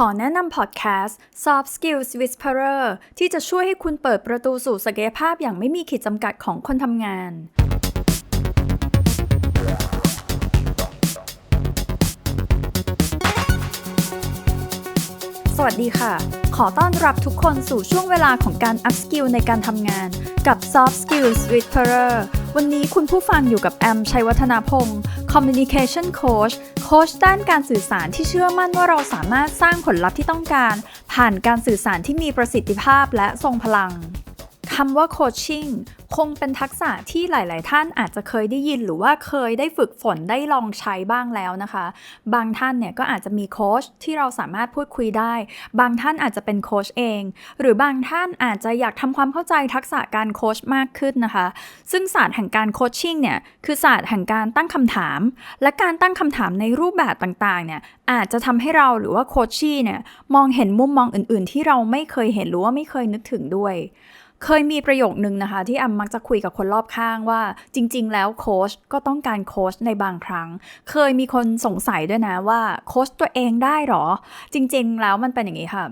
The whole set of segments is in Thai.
ขอแนะนำพอดแคสต์ Soft Skills Whisperer ที่จะช่วยให้คุณเปิดประตูสู่ศักยภาพอย่างไม่มีขีดจำกัดของคนทำงาน สวัสดีค่ะ ขอต้อนรับทุกคนสู่ช่วงเวลาของการ up skill ในการทำงานกับ Soft Skills Whisperer วันนี้คุณผู้ฟังอยู่กับแอมชัยวัฒนาพงศ์ Communication Coach โค้ชด้านการสื่อสารที่เชื่อมั่นว่าเราสามารถสร้างผลลัพธ์ที่ต้องการ ผ่านการสื่อสารที่มีประสิทธิภาพและทรงพลังคำว่าโคชชิ่ง คงเป็นทักษะที่หลาย ๆ ท่านอาจจะเคยได้ยินหรือว่าเคยได้ฝึกฝนได้ลองใช้บ้างแล้วนะคะ บางท่านเนี่ยก็อาจจะมีโค้ชที่เราสามารถพูดคุยได้ บางท่านอาจจะเป็นโค้ชเอง หรือบางท่านอาจจะอยากทำความเข้าใจทักษะการโค้ชมากขึ้นนะคะ ซึ่งศาสตร์แห่งการโคชชิ่งเนี่ยคือศาสตร์แห่งการตั้งคำถาม และการตั้งคำถามในรูปแบบต่าง ๆ เนี่ยอาจจะทำให้เราหรือว่าโคชชี่เนี่ยมองเห็นมุมมองอื่น ๆ ที่เราไม่เคยเห็นหรือว่าไม่เคยนึกถึงด้วย เคยมีประโยคนึงนะคะ ที่แอมมักจะคุยกับคนรอบข้างว่า จริง ๆ แล้วโค้ชก็ต้องการโค้ชในบางครั้ง เคยมีคนสงสัยด้วยนะว่าโค้ชตัวเองได้หรอ จริง ๆ แล้วมันเป็นอย่างนี้ค่ะ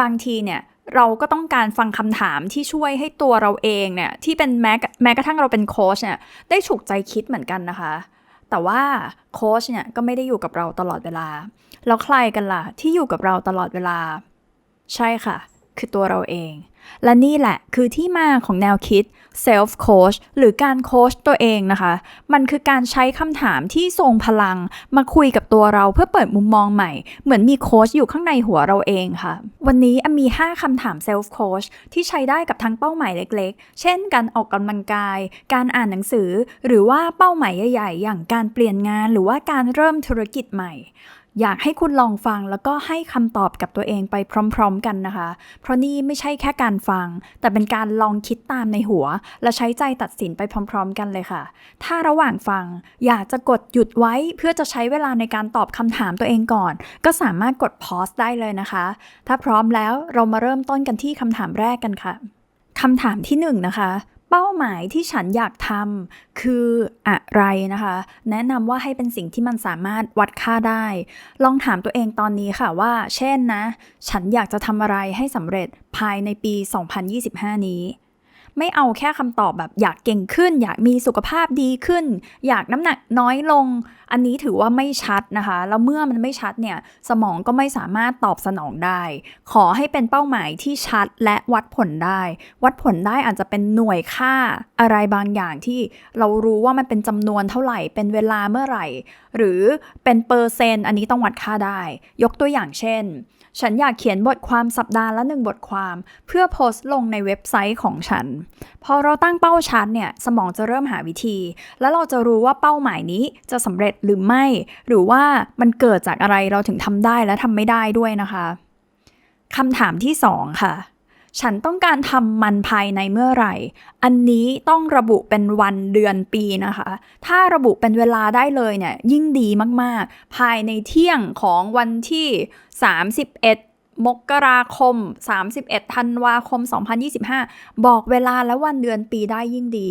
บางทีเนี่ยเราก็ต้องการฟังคำถามที่ช่วยให้ตัวเราเองเนี่ยที่เป็นแม้แม้กระทั่งเราเป็นโค้ชเนี่ยได้ฉุกใจคิดเหมือนกันนะคะ แต่ว่าโค้ชเนี่ยก็ไม่ได้อยู่กับเราตลอดเวลา แล้วใครกันล่ะที่อยู่กับเราตลอดเวลา ใช่ค่ะ คือตัวเราเอง และนี่แหละคือที่มาของแนวคิด self coach หรือการโค้ชตัวเองนะคะ มันคือการใช้คำถามที่ทรงพลังมาคุยกับตัวเราเพื่อเปิดมุมมองใหม่ เหมือนมีโค้ชอยู่ข้างในหัวเราเองค่ะ วันนี้มี 5คำถาม self coach ที่ใช้ได้กับทั้งเป้าหมายเล็กๆ เช่น การออกกำลังกาย การอ่านหนังสือ หรือว่าเป้าหมายใหญ่ๆ อย่างการเปลี่ยนงานหรือว่าการเริ่มธุรกิจใหม่ อยากให้คุณลองฟังแล้วก็ให้คำตอบกับตัวเองไปพร้อม ๆ กันนะคะ เพราะนี่ไม่ใช่แค่การฟัง แต่เป็นการลองคิดตามในหัว และใช้ใจตัดสินไปพร้อม ๆ กันเลยค่ะ ถ้าระหว่างฟังอยากจะกดหยุดไว้เพื่อจะใช้เวลาในการตอบคำถามตัวเองก่อน ก็สามารถกดพอสได้เลยนะคะ ถ้าพร้อมแล้วเรามาเริ่มต้นกันที่คำถามแรกกันค่ะคำถามที่หนึ่งนะคะ เป้าหมายที่ฉันอยากทำคืออะไรนะคะ แนะนำว่าให้เป็นสิ่งที่มันสามารถวัดค่าได้ ลองถามตัวเองตอนนี้ค่ะว่า เช่นนะ ฉันอยากจะทำอะไรให้สำเร็จภายในปี 2025 นี้ ไม่เอาแค่คำตอบแบบอยากเก่งขึ้น อยากมีสุขภาพดีขึ้น อยากน้ำหนักน้อยลง อันนี้ถือว่าไม่ชัดนะคะ แล้วเมื่อมันไม่ชัดเนี่ยสมองก็ไม่สามารถตอบสนองได้ ขอให้เป็นเป้าหมายที่ชัดและวัดผลได้ วัดผลได้อาจจะเป็นหน่วยค่าอะไรบางอย่างที่เรารู้ว่ามันเป็นจำนวนเท่าไหร่ เป็นเวลาเมื่อไหร่ หรือเป็นเปอร์เซนต์อันนี้ต้องวัดค่าได้ ยกตัวอย่างเช่น ฉันอยากเขียนบทความสัปดาห์ละหนึ่งบทความ เพื่อโพสต์ลงในเว็บไซต์ของฉัน พอเราตั้งเป้าชัดเนี่ยสมองจะเริ่มหาวิธี แล้วเราจะรู้ว่าเป้าหมายนี้จะสำเร็จหรือไม่ หรือว่ามันเกิดจากอะไรเราถึงทำได้และทำไม่ได้ด้วยนะคะคำถามที่สองค่ะ ฉันต้องการทำมันภายในเมื่อไหร่ อันนี้ต้องระบุเป็นวันเดือนปีนะคะ ถ้าระบุเป็นเวลาได้เลยเนี่ยยิ่งดีมากๆ ภายในเที่ยงของวันที่ 31มกราคม 31 ธันวาคม 2025 บอกเวลาและวันเดือนปีได้ยิ่งดี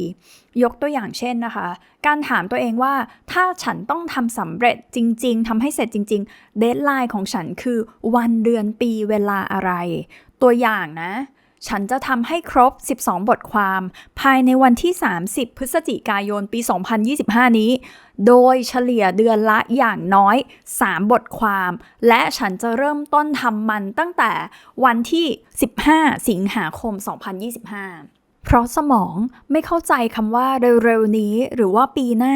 ยกตัวอย่างเช่นนะคะ การถามตัวเองว่า ถ้าฉันต้องทำสำเร็จจริง ๆทำให้เสร็จจริง ๆ เดทไลน์ของฉันคือวันเดือนปีเวลาอะไร ตัวอย่างนะ ฉันจะทำให้ครบ 12 บทความ ภายในวันที่ 30 พฤศจิกายนปี 2025 นี้ โดยเฉลี่ยเดือนละอย่างน้อย 3 บทความ และฉันจะเริ่มต้นทำมันตั้งแต่วันที่ 15 สิงหาคม 2025 เพราะสมองไม่เข้าใจคำว่าเร็วๆนี้ หรือว่าปีหน้า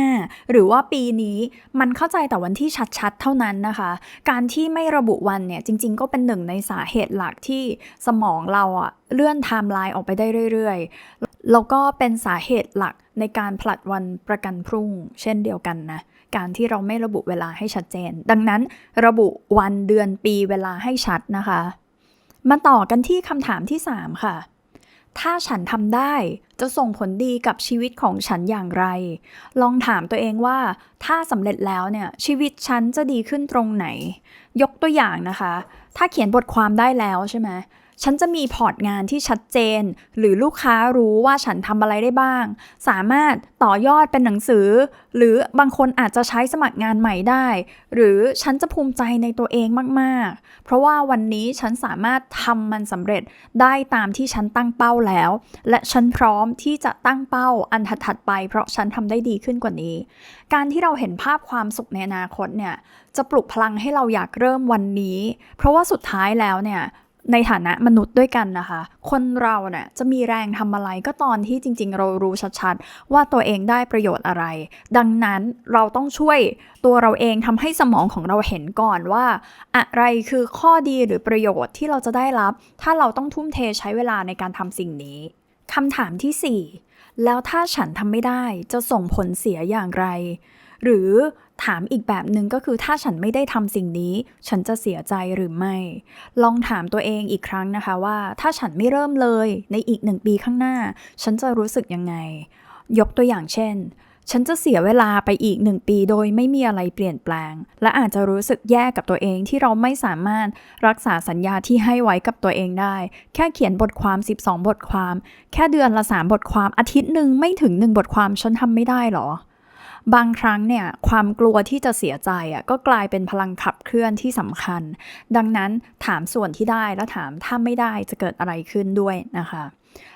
หรือว่าปีนี้มันเข้าใจแต่วันที่ชัดๆ เท่านั้นนะคะ การที่ไม่ระบุวันเนี่ยจริง ๆ ก็เป็นหนึ่งในสาเหตุหลักที่สมองเราอะเลื่อนไทม์ไลน์ออกไปได้เรื่อยๆ แล้วก็เป็นสาเหตุหลักในการผลัดวันประกันพรุ่ง เช่นเดียวกันนะการที่เราไม่ระบุเวลาให้ชัดเจน ดังนั้นระบุวันเดือนปีเวลาให้ชัดนะคะ มาต่อกันที่คำถามที่ 3 ค่ะ ถ้าฉันทำได้จะส่งผลดีกับชีวิตของฉันอย่างไร ลองถามตัวเองว่า ถ้าสำเร็จแล้วเนี่ยชีวิตฉันจะดีขึ้นตรงไหน ยกตัวอย่างนะคะ ถ้าเขียนบทความได้แล้วใช่ไหม ฉันจะมีพอร์ตงานที่ชัดเจน หรือลูกค้ารู้ว่าฉันทำอะไรได้บ้าง สามารถต่อยอดเป็นหนังสือ หรือบางคนอาจจะใช้สมัครงานใหม่ได้ หรือฉันจะภูมิใจในตัวเองมากๆ เพราะว่าวันนี้ฉันสามารถทำมันสำเร็จได้ตามที่ฉันตั้งเป้าแล้ว และฉันพร้อมที่จะตั้งเป้าอันถัดๆไป เพราะฉันทำได้ดีขึ้นกว่านี้ การที่เราเห็นภาพความสุขในอนาคตเนี่ยจะปลุกพลังให้เราอยากเริ่มวันนี้ เพราะว่าสุดท้ายแล้วเนี่ย ในฐานะมนุษย์ด้วยกันนะคะ คนเราเนี่ยจะมีแรงทำอะไรก็ตอนที่จริง ๆ เรารู้ชัดๆ ว่าตัวเองได้ประโยชน์อะไร ดังนั้นเราต้องช่วยตัวเราเองทำให้สมองของเราเห็นก่อนว่า อะไรคือข้อดีหรือประโยชน์ที่เราจะได้รับ ถ้าเราต้องทุ่มเทใช้เวลาในการทำสิ่งนี้คำถามที่ 4 แล้วถ้าฉันทำไม่ได้จะส่งผลเสียอย่างไร หรือถามอีกแบบหนึ่งก็คือถ้าฉันไม่ได้ทำสิ่งนี้ ฉันจะเสียใจหรือไม่ ลองถามตัวเองอีกครั้งนะคะว่า ถ้าฉันไม่เริ่มเลยในอีกหนึ่งปีข้างหน้า ฉันจะรู้สึกยังไง ยกตัวอย่างเช่น ฉันจะเสียเวลาไปอีกหนึ่งปีโดยไม่มีอะไรเปลี่ยนแปลง และอาจจะรู้สึกแย่กับตัวเองที่เราไม่สามารถรักษาสัญญาที่ให้ไว้กับตัวเองได้ แค่เขียนบทความ 12 บทความ แค่เดือนละ 3 บทความอาทิตย์หนึ่งไม่ถึง 1 บทความฉันทำไม่ได้หรอ บางครั้งเนี่ยความกลัวที่จะเสียใจอะก็กลายเป็นพลังขับเคลื่อนที่สำคัญ ดังนั้นถามส่วนที่ได้แล้วถามถ้าไม่ได้จะเกิดอะไรขึ้นด้วยนะคะ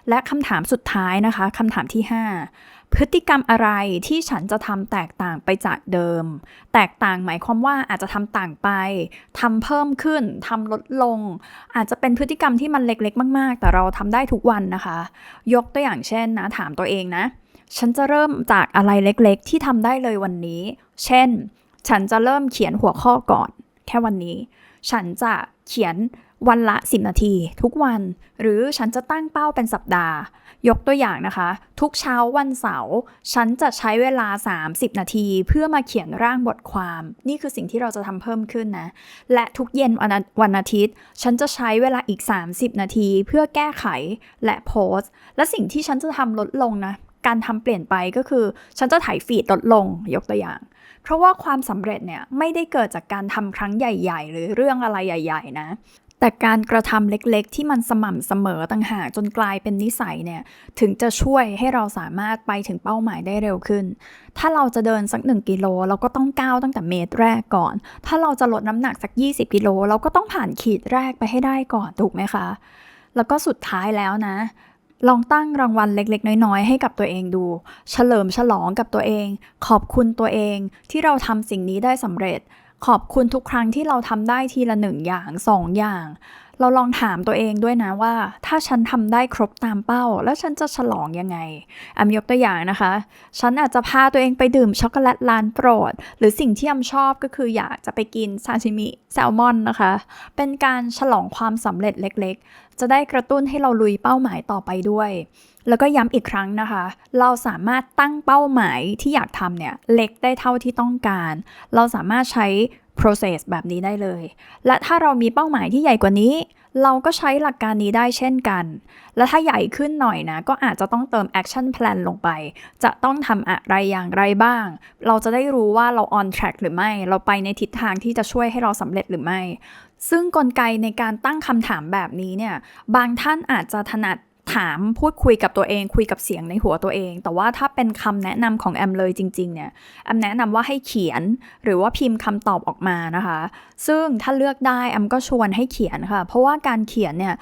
และคำถามสุดท้ายนะคะคำถามที่ 5 พฤติกรรมอะไรที่ฉันจะทำแตกต่างไปจากเดิม แตกต่างหมายความว่าอาจจะทำต่างไปทำเพิ่มขึ้นทำลดลง อาจจะเป็นพฤติกรรมที่มันเล็กๆ มาก ๆ แต่เราทำได้ทุกวันนะคะ ยกตัวอย่างเช่นนะถามตัวเองนะ ฉันจะเริ่มจากอะไรเล็กๆ ที่ทำได้เลยวันนี้ เช่น ฉันจะเริ่มเขียนหัวข้อก่อน แค่วันนี้ ฉันจะเขียนวันละ 10 นาที ทุกวัน หรือฉันจะตั้งเป้าเป็นสัปดาห์ ยกตัวอย่างนะคะ ทุกเช้าวันเสาร์ฉันจะใช้เวลา 30 นาที เพื่อมาเขียนร่างบทความ นี่คือสิ่งที่เราจะทำเพิ่มขึ้นนะ และทุกเย็นวันอาวันอาทิตย์ ฉันจะใช้เวลาอีก 30 นาที เพื่อแก้ไขและโพสต์ และสิ่งที่ฉันจะทำลดลงนะ การทำเปลี่ยนไปก็คือ ฉันจะถ่ายฟีดลดลงยกตัวอย่าง เพราะว่าความสำเร็จเนี่ยไม่ได้เกิดจากการทำครั้งใหญ่ ๆ หรือเรื่องอะไรใหญ่ ๆ นะ แต่การกระทำเล็กๆ ที่มันสม่ำเสมอต่างหากจนกลายเป็นนิสัยเนี่ยถึงจะช่วยให้เราสามารถไปถึงเป้าหมายได้เร็วขึ้น ถ้าเราจะเดินสัก 1กิโลเราก็ต้องก้าวตั้งแต่เมตรแรกก่อน ถ้าเราจะลดน้ำหนักสัก 20กิโลเราก็ต้องผ่านขีดแรกไปให้ได้ก่อนถูกไหมคะแล้วก็สุดท้ายแล้วนะ ลองตั้งรางวัลเล็กๆ น้อยๆ ให้กับตัวเองดู เฉลิมฉลองกับตัวเอง ขอบคุณตัวเองที่เราทำสิ่งนี้ได้สำเร็จ ขอบคุณทุกครั้งที่เราทำได้ทีละหนึ่งอย่างสองอย่าง เราลองถามตัวเองด้วยนะว่า ถ้าฉันทำได้ครบตามเป้า แล้วฉันจะฉลองยังไงอำยกตัวอย่างนะคะ ฉันอาจจะพาตัวเองไปดื่มช็อกโกแลตร้านโปรด หรือสิ่งที่อำชอบก็คืออยากจะไปกินซาชิมิแซลมอนนะคะ เป็นการฉลองความสำเร็จเล็กๆ จะได้กระตุ้นให้เราลุยเป้าหมายต่อไปด้วย แล้วก็ย้ำอีกครั้งนะคะ เราสามารถตั้งเป้าหมายที่อยากทำเนี่ยเล็กได้เท่าที่ต้องการ เราสามารถใช้ process แบบนี้ได้เลย และถ้าเรามีเป้าหมายที่ใหญ่กว่านี้ เราก็ใช้หลักการนี้ได้เช่นกัน และถ้าใหญ่ขึ้นหน่อยนะ ก็อาจจะต้องเติม action plan ลงไป จะต้องทำอะไรอย่างไรบ้าง เราจะได้รู้ว่าเรา on track หรือไม่ เราไปในทิศทางที่จะช่วยให้เราสำเร็จหรือไม่ ซึ่งกลไกในการตั้งคำถามแบบนี้เนี่ย บางท่านอาจจะถนัด ถามพูดคุยกับตัวเองคุยกับเสียงในหัวตัวเอง แต่ว่าถ้าเป็นคำแนะนำของแอมเลยจริง ๆ เนี่ยแอมแนะนำว่าให้เขียนหรือว่าพิมพ์คำตอบออกมานะคะ ซึ่งถ้าเลือกได้แอมก็ชวนให้เขียนค่ะ เพราะว่าการเขียนเนี่ย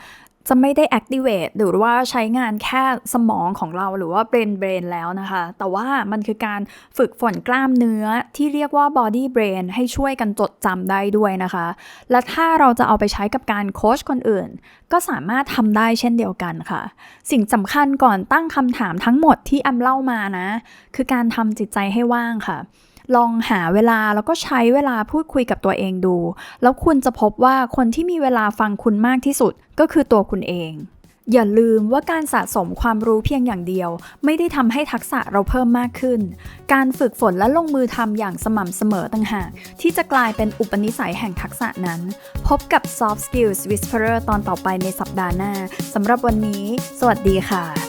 จะไม่ได้ activate หรือว่าใช้งานแค่สมองของเราหรือว่า brain brain แล้วนะคะ แต่ว่ามันคือการฝึกฝนกล้ามเนื้อที่เรียกว่า body brain ให้ช่วยกันจดจำได้ด้วยนะคะ และถ้าเราจะเอาไปใช้กับการโค้ชคนอื่น ก็สามารถทำได้เช่นเดียวกันค่ะ สิ่งสำคัญก่อนตั้งคำถามทั้งหมดที่แอมเล่ามานะ คือการทำจิตใจให้ว่างค่ะ ลองหาเวลาแล้วก็ใช้เวลาพูดคุยกับตัวเองดู แล้วคุณจะพบว่าคนที่มีเวลาฟังคุณมากที่สุดก็คือตัวคุณเองอย่าลืมว่าการสะสมความรู้เพียงอย่างเดียว ไม่ได้ทำให้ทักษะเราเพิ่มมากขึ้น การฝึกฝนและลงมือทำอย่างสม่ำเสมอต่างหาก ที่จะกลายเป็นอุปนิสัยแห่งทักษะนั้น พบกับ Soft Skills Whisperer ตอนต่อไปในสัปดาห์หน้าสำหรับวันนี้ สวัสดีค่ะ